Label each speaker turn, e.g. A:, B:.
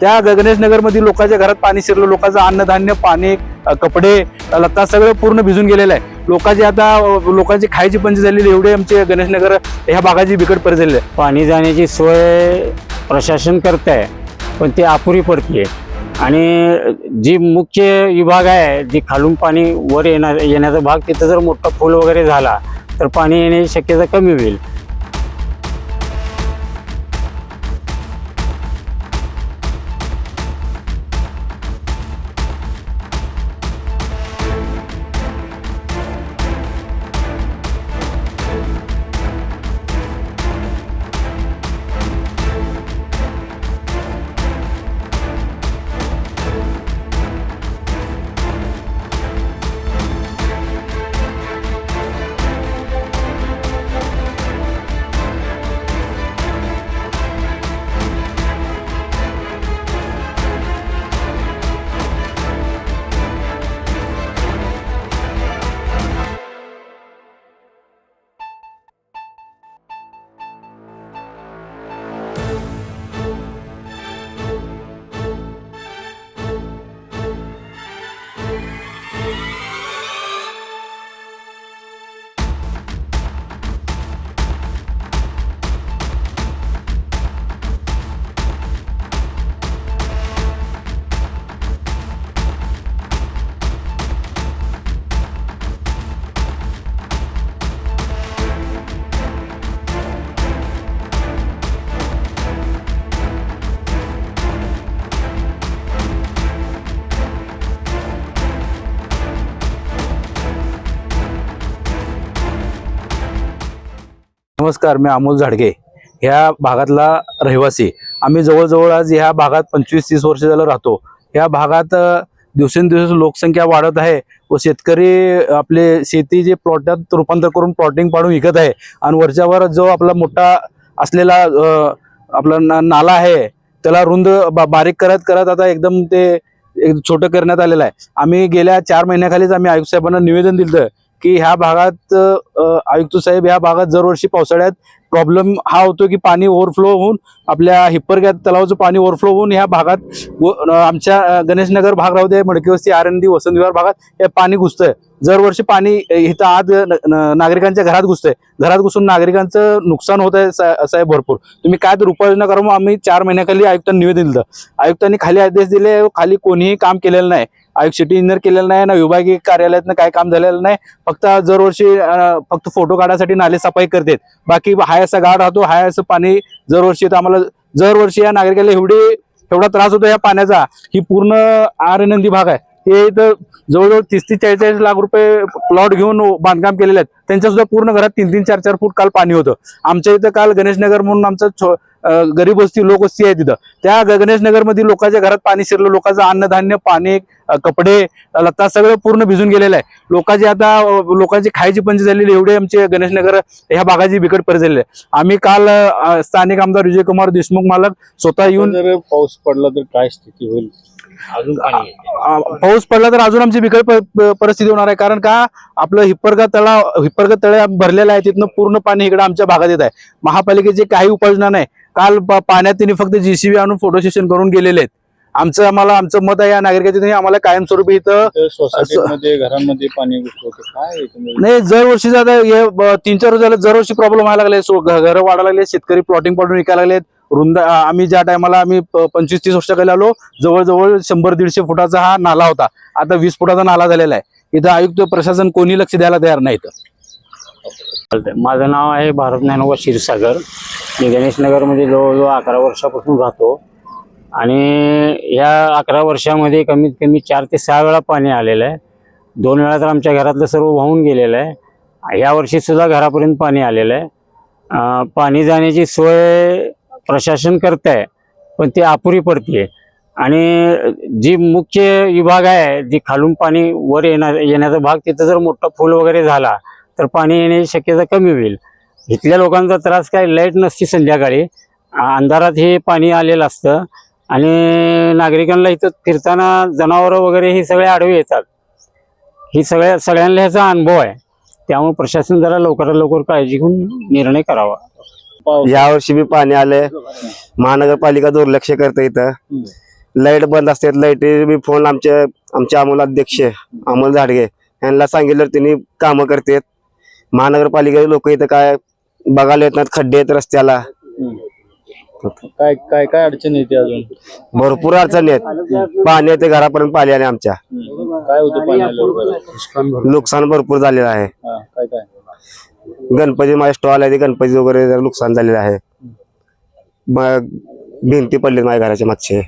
A: त्या गणेश नगर मधील लोकांच्या घरात पाणी शिरलं लोकांचं अन्नधान्य पाणी कपडे लत्ता सगळं पूर्ण भिजून गेलेलं आहे. लोकांची आता लोकांची खायची पंच झालेली एवढे आमचे गणेश नगर ह्या भागाची बिकट परिस्थिती आहे.
B: पाणी जाण्याची सोय प्रशासन करत आहे पण ती अपुरी पडते आणि जी मुख्य विभाग आहे जी खालून पाणी वर येणार येण्याचा भाग तिथं जर मोठा पूल वगैरे झाला तर पाणी येण्याची शक्यता कमी होईल.
A: नमस्कार मी अमोल झाडगे. ह्या भागातला रहिवासी. आम्ही जवळजवळ आज ह्या भागात पंचवीस तीस वर्ष झालं राहतो. ह्या भागात दिवसेंदिवस लोकसंख्या वाढत आहे व शेतकरी आपले शेती जे प्लॉटात रूपांतर करून प्लॉटिंग पाडून विकत आहे. आणि वरच्यावर जो आपला मोठा असलेला आपला ना- नाला आहे त्याला रुंद बा- बारीक करत करत आता एकदम ते एक छोटं करण्यात आलेलं आहे. आम्ही गेल्या चार महिन्याखालीच आम्ही आयुक्त साहेबांना निवेदन दिलं की ह्या भागात आयुक्त साहेब ह्या भागात दरवर्षी पावसाळ्यात प्रॉब्लेम हा होतो की पाणी ओव्हरफ्लो होऊन आपल्या हिप्परग्या तलावाचं पाणी ओव्हरफ्लो होऊन ह्या भागात व- आमच्या गणेशनगर भाग राहू दे मडकीवस्ती आरंदी वसंत विहार भागात हे पाणी घुसतंय. दरवर्षी पाणी इथं आत नागरिकांच्या घरात घुसतंय. घरात घुसून नागरिकांचं नुकसान होत आहे असं आहे भरपूर. तुम्ही काय तर उपाययोजना करा मग आम्ही चार महिन्याखाली आयुक्तांनी निवेदन दिलं. आयुक्तांनी खाली आदेश दिले खाली कोणीही काम केलेलं नाही. आयुक्त सिटी इंजिनियर केलेलं नाही ना विभागीय कार्यालयातनं काय काम झालेलं नाही. फक्त दरवर्षी फक्त फोटो काढायसाठी नाले सफाई करतात. बाकी हाय असा गाळ राहतो हाय असं पाणी दरवर्षी येतं. आम्हाला दरवर्षी या नागरिकाला एवढी एवढा त्रास होतो या पाण्याचा. ही पूर्ण आरनंदी भाग आहे. हे इथं जवळजवळ तीस तीस चाळीस चाळीस लाख रुपये प्लॉट घेऊन बांधकाम केलेले आहेत. त्यांच्या सुद्धा पूर्ण घरात तीन तीन चार चार फूट काल पाणी होतं. आमच्या इथं काल गणेशनगर म्हणून आमचं छो- गरीब वस्ती लोकवस्ती आहे तिथं. त्या गणेशनगरमधील लोकांच्या घरात पाणी शिरलं. लोकांचं अन्नधान्य पाणी कपडे लत्ता सगळं पूर्ण भिजून गेलेलं आहे. लोकांची आता लोकांची खायची पंच झालेली एवढे आमचे गणेशनगर ह्या भागाची बिकट परिस्थिती झालेली आहे. आम्ही काल स्थानिक आमदार विजयकुमार देशमुख मालक स्वतः येऊन
C: जर पाऊस पडला तर काय स्थिती होईल? अजून
A: पाऊस पडला तर अजून आमची बिकट परिस्थिती होणार आहे. कारण का आपलं हिप्परगा तळाव हिप्परगा तळे भरलेला आहे तिथनं पूर्ण पाणी इकडे आमच्या भागात येत आहे. महापालिकेची काही उपाययोजना नाही. काल पाण्यात त्यांनी फक्त जीसीबी आणून फोटो सेशन करून गेलेले आहेत. आमचं आम्हाला आमचं मत आहे या नागरिकाचे त्यांनी आम्हाला कायमस्वरूपी इथं
C: सोसायटीमध्ये घरांमध्ये पाणी काय एकंदरीत?
A: नाही दरवर्षी आता हे ब- तीन चार वर्ष झालं दरवर्षी प्रॉब्लेम व्हायला लागले. घरं वाढायला लागले शेतकरी प्लॉटिंग पाडून विकायला लागलेत. रुंद आम्ही ज्या टायमाला आम्ही पंचवीस तीस वर्षाखाली आलो जवळजवळ शंभर दीडशे फुटाचा हा नाला होता. आता वीस फुटाचा नाला झालेला आहे. इथं आयुक्त प्रशासन कोणी लक्ष द्यायला तयार नाही इथं.
B: चालतंय. माझं नाव आहे भारत ज्ञानोबा क्षीरसागर. मी गणेशनगरमध्ये जवळजवळ अकरा वर्षापासून राहतो. आणि ह्या अकरा वर्षामध्ये कमीत कमी चार ते सहा वेळा पाणी आलेलं आहे. दोन वेळा तर आमच्या घरातलं सर्व वाहून गेलेलं आहे. या वर्षी सुद्धा घरापर्यंत पाणी आलेलं आहे. पाणी जाण्याची सोय प्रशासन करत आहे पण ती अपुरी पडते आणि जी मुख्य विभाग आहे जी खालून पाणी वर येणार येण्याचा भाग तिथं जर मोठा फुल वगैरे झाला तर पाणी येण्याची शक्यता कमी होईल. इथल्या लोकांचा त्रास काय लाइट नसते संध्याकाळी. अंधारात हे पाणी आलेलं असतं. आणि नागरिकांना इथं फिरताना जनावरं वगैरे हे सगळे आडवे येतात. ही सगळ्या सगळ्यांना ह्याचा अनुभव आहे. त्यामुळे प्रशासन जरा लवकरात लवकर काळजी घेऊन निर्णय करावा.
C: पाऊस.
D: या वर्षी बी पाणी आलंय. महानगरपालिका दुर्लक्ष करते इथं. लाइट बंद असतात लाईटी बी फोन आमचे आमचे अमोल अध्यक्ष अमोल झाडगे यांना सांगितलं त्यांनी कामं करतात. महानगरपालिकेचे लोक इथं काय बघायला येत नाहीत. खड्डे आहेत रस्त्याला.
C: काय काय काय अडचण येते अजून?
D: भरपूर अडचणी आहेत. पाणी येते घरापर्यंत पाणी आले आमच्या.
C: काय होतं पाणी
D: नुकसान भरपूर झालेलं आहे.
C: हा, काय काय?
D: गणपती माझे स्टॉल आहे ते गणपती वगैरे जरा नुकसान झालेलं आहे. मग भिंती पडली माझ्या घराच्या मागचे.